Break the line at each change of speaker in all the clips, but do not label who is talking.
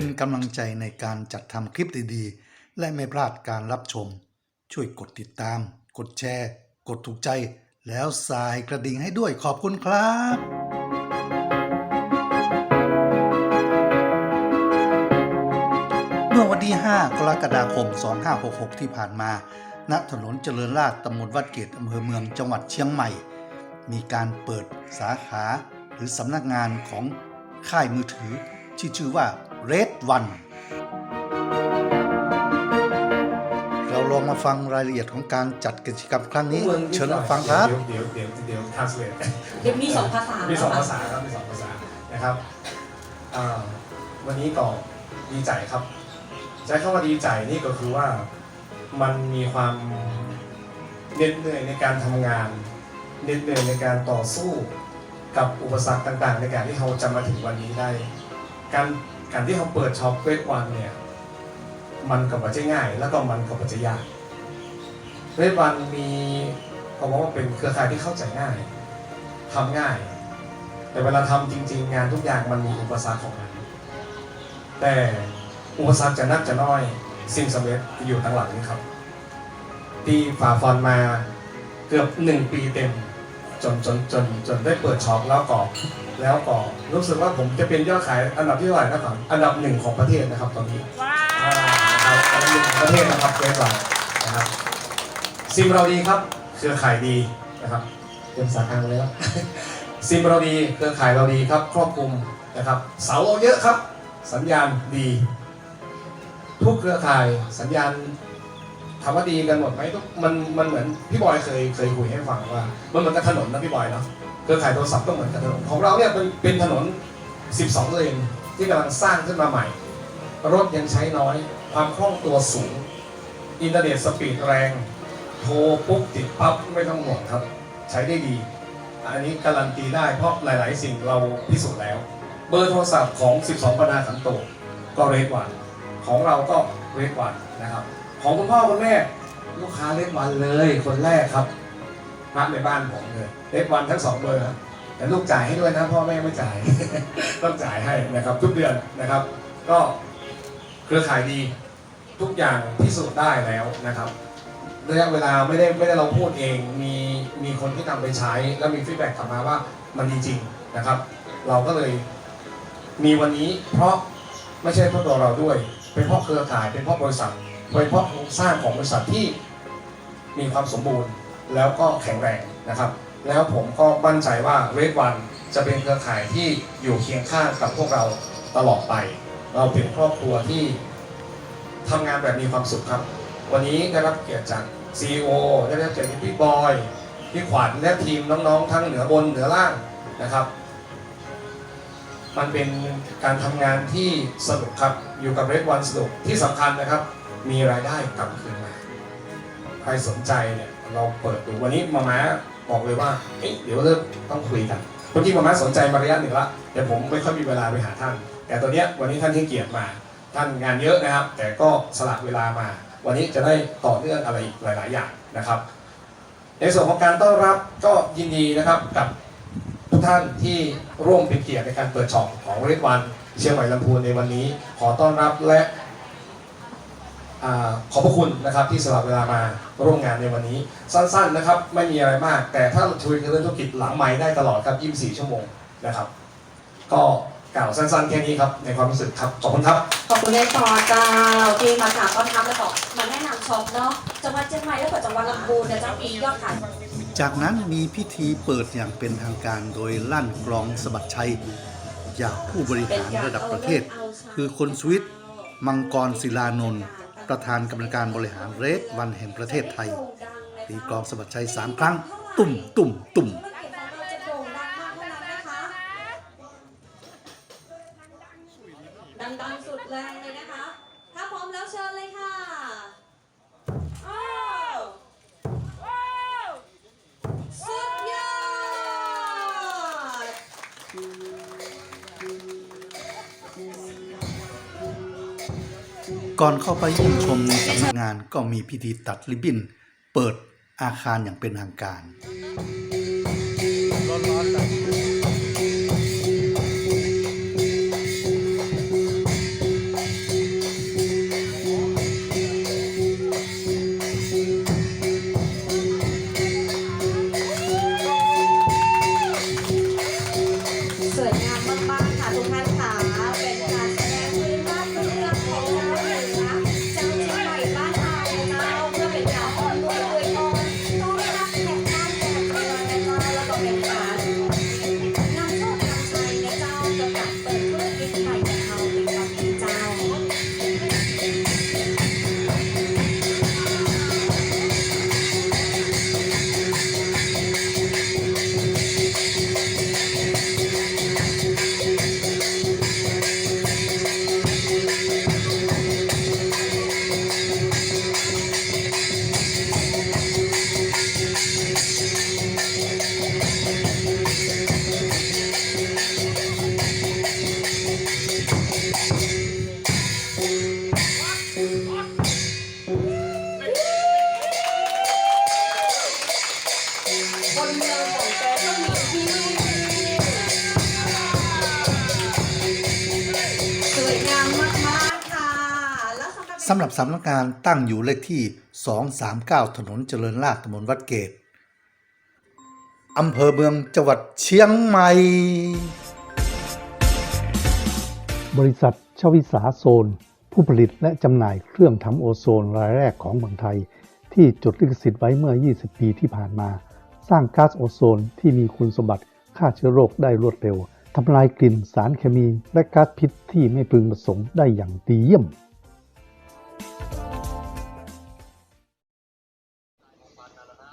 เป็นกำลังใจในการจัดทำคลิปดีๆ และไม่พลาดการรับชม ช่วยกดติดตาม กดแชร์ กดถูกใจ แล้วสายกระดิ่งให้ด้วยขอบคุณครับเมื่อวันที่ 5 กรกฎาคม 2566 ที่ผ่านมา ณ ถนนเจริญราษฎร์ตำบลวัดเกตอำเภอเมือง จังหวัดเชียงใหม่ มีการเปิดสาขาหรือสำนักงานของค่ายมือถือที่ชื่อว่า Red One เราลองมาฟังรายละเอียดของการจัดกิจกรรมครั้งนี้ เชิญรับฟังครับ
เดี๋ยวเดี๋ยวเดี๋ยวเดี๋ยว translate
เดี๋ยวมีสองภาษา
มี
มี
สองภาษาครับมีสองภาษานะครับอ่าวันนี้ก็ดีใจครับใช้คำว่าดีใจนี่ก็คือว่ามันมีความเหน็ดเหนื่อยในการทำงานเหน็ดเหนื่อยในการต่อสู้กับอุปสรรคต่างๆ ในการที่เขาจะมาถึงวันนี้ได้ การ การที่เขาเปิดช็อปเวทวันเนี่ยมันกับปัจจัยง่าย แล้วก็มันกับปัจจัยยากเวทวันมีเขาบอกว่าเป็นเครือข่ายที่เข้าใจง่ายทำง่าย แต่เวลาทำจริง ๆ งานทุกอย่างมันมีอุปสรรคของมันแต่อุปสรรคจะนักจะน้อย สิ่งสำเร็จอยู่ตั้งหลังนี้ครับตีฝ่าฟันมาเกือบหนึ่งปีเต็ม จนจนจนจนได้เปิดช็อปแล้วก็แล้วก็รู้สึกว่าผมจะเป็นยอดขายอันดับที่เท่าไหร่นะครับอันดับหนึ่งของประเทศนะครับตอนนี้อ่านะครับอันดับหนึ่งของประเทศนะครับเฟซบุ๊กนะครับซิมเราดีครับเครือข่ายดีนะครับเป็นภาษากลางเลยครับซิมเราดีเครือข่ายเราดีครับ ครอบคลุมนะครับ เสาเราเยอะครับ สัญญาณดี ทุกเครือข่ายสัญญาณ ถามว่าดีกันหมดไหมทุกมันมันเหมือนพี่บอยเคยเคยคุยให้ฟังว่า มันเหมือนกับถนนนะพี่บอยเนาะเครือข่ายโทรศัพท์ก็เหมือนกับถนนของเราเนี่ยเป็นเป็นถนน 12 เลนที่กำลังสร้างขึ้นมาใหม่ รถยังใช้น้อย ความคล่องตัวสูง อินเทอร์เน็ตสปีดแรง โทรปุ๊บติดปั๊บไม่ต้องห่วงครับ ใช้ได้ดี อันนี้การันตีได้เพราะหลาย ๆ สิ่งเราพิสูจน์แล้ว เบอร์โทรศัพท์ของ 12 ปนาขันโตก็เรดวันของเราก็เรดวันนะครับ ของคุณพ่อคุณแม่ลูกค้าเรดวันเลย คนแรกครับพระในบ้านผมเลยเรดวันทั้งสองเบอร์ครับแต่ลูกจ่ายให้ด้วยนะพ่อแม่ไม่จ่าย ต้องจ่ายให้นะครับ ทุกเดือนนะครับ ก็เครือข่ายดีทุกอย่างพิสูจน์ได้แล้วนะครับระยะเวลาไม่ได้ไม่ได้เราพูดเองมีมีคนที่นำไปใช้ แล้วมีฟีดแบ็กกลับมาว่ามันดีจริงนะครับ เราก็เลยมีวันนี้เพราะไม่ใช่เพราะตัวเราด้วย เป็นเพราะเครือข่ายเป็นเพราะบริษัท เป็นเพาะโครงสร้างของบริษัทที่มีความสมบูรณ์แล้วก็แข็งแรงนะครับ แล้วผมก็มั่นใจว่าเรดวันจะเป็นเครือข่ายที่อยู่เคียงข้างกับพวกเราตลอดไป เราเป็นครอบครัวที่ทำงานแบบมีความสุขครับ วันนี้ได้รับเกียรติจาก CEO ได้รับเกียรติจากพี่บอยพี่ขวัญและทีมน้องๆ ทั้งเหนือบนเหนือล่างนะครับ มันเป็นการทำงานที่สนุกครับอยู่กับเรดวันสนุกที่สำคัญนะครับ มีรายได้กลับคืนมาใครสนใจเนี่ยเราเปิดดูวันนี้มาม้าบอกเลยว่าเอ๊ะเดี๋ยวเริ่มต้องคุยกันเมื่อกี้มาม้าสนใจมาระยะหนึ่งละแต่ผมไม่ค่อยมีเวลาไปหาท่าน แต่ตอนเนี้ยวันนี้ท่านที่เกียรติมา ท่านงานเยอะนะครับ แต่ก็สละเวลามา วันนี้จะได้ต่อเนื่องอะไรหลาย ๆ อย่างนะครับ ในส่วนของการต้อนรับก็ยินดีนะครับกับทุกท่านที่ร่วมเป็นเกียรติในการเปิดช็อปของเรดวันเชียงใหม่ลำพูนในวันนี้ ขอต้อนรับและ ขอบพระคุณนะครับที่สละเวลามาร่วมงานในวันนี้ สั้นๆนะครับไม่มีอะไรมาก แต่ถ้าคุยเรื่องธุรกิจหลังไม้ได้ตลอดครับ 24 ชั่วโมงนะครับ ก็กล่าวสั้นๆแค่นี้ครับในความรู้สึกครับขอบคุณครับ
ขอบคุณเลยต่อเจ้าที่มาถามต้อนรับแล้วก็มาแนะนำช็อปเนาะจังหวัดเชียงใหม่แล้วก็จังหวัดลำพูนเนี่ยจะมียอดขาย
จากนั้นมีพิธีเปิดอย่างเป็นทางการโดยลั่นกลองสบัดชัยจากผู้บริหารระดับประเทศ คือคนสวิตมังกรศิลานนท์ ประธานกรรมการบริหารเรดวันแห่งประเทศไทยตีกลองสะบัดชัยสามครั้ง ตุ่มตุ่มตุ่ม
ดังๆสุดแรงเลยนะคะ ถ้าพร้อมแล้วเชิญเลยค่ะอ้าวสุดยอด
ก่อนเข้าไปเยี่ยมชมในสำนักงานก็มีพิธีตัดริบบิ้น เปิดอาคารอย่างเป็นทางการ สำหรับสำนักงานตั้งอยู่เลขที่ 239 ถนนเจริญราษฎร์ตำบลวัดเกตอำเภอเมืองจังหวัดเชียงใหม่
บริษัทชวิสาโซน ผู้ผลิตและจำหน่ายเครื่องทำโอโซนรายแรกของเมืองไทย ที่จดลิขสิทธิ์ไว้เมื่อ 20 ปีที่ผ่านมา สร้างก๊าซโอโซนที่มีคุณสมบัติฆ่าเชื้อโรคได้รวดเร็วทำลายกลิ่นสารเคมีและก๊าซพิษที่ไม่พึงประสงค์ได้อย่างดีเยี่ยม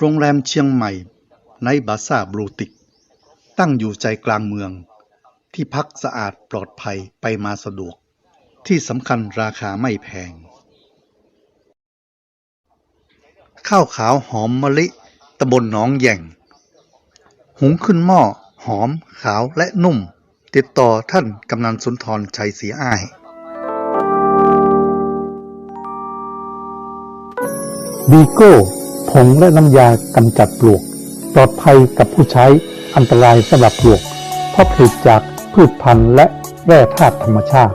โรงแรมเชียงใหม่ในบาซ่าบลูติก ตั้งอยู่ใจกลางเมือง ที่พักสะอาดปลอดภัยไปมาสะดวก ที่สำคัญราคาไม่แพง ข้าวขาวหอมมะลิตำบลหนองแย่ง หุงขึ้นหม้อหอมขาวและนุ่ม ติดต่อท่านกำนันสุนทรชัยศรีอ้าย
บีโก้ ผงและน้ำยากำจัดปลวก ปลอดภัยกับผู้ใช้อันตรายสำหรับปลวก เพราะผลิตจากพืชพันธุ์และแร่ธาตุธรรมชาติ